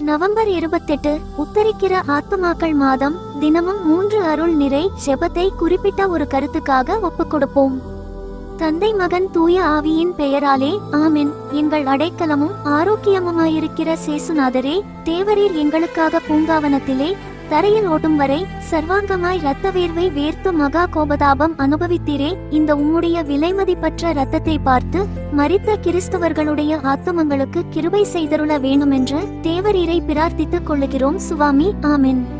November இருபத்தெட்டு உத்தரிக்கிற ஆத்மாக்கள் மாதம் தினமும் மூன்று அருள் நிறை ஜெபத்தை குறிப்பிட்ட ஒரு கருத்துக்காக ஒப்புக் கொடுப்போம் தந்தை மகன் தூய ஆவியின் பெயராலே ஆமென். எங்கள் அடைக்கலமும் ஆரோக்கியமுமாயிருக்கிற சேசுநாதரே தேவரீர் எங்களுக்காக பூங்காவனத்திலே தரையில் ஓட்டும் வரை சர்வாங்கமாய் இரத்த வேர்வை வேர்த்து மகா கோபதாபம் அனுபவித்தீரே. இந்த உம்முடைய விலைமதிப்பற்ற இரத்தத்தை பார்த்து மறித்த கிறிஸ்தவர்களுடைய ஆத்துமங்களுக்கு கிருபை செய்தருள வேண்டுமென்று தேவரீரை பிரார்த்தித்துக் கொள்ளுகிறோம் சுவாமி. ஆமென்.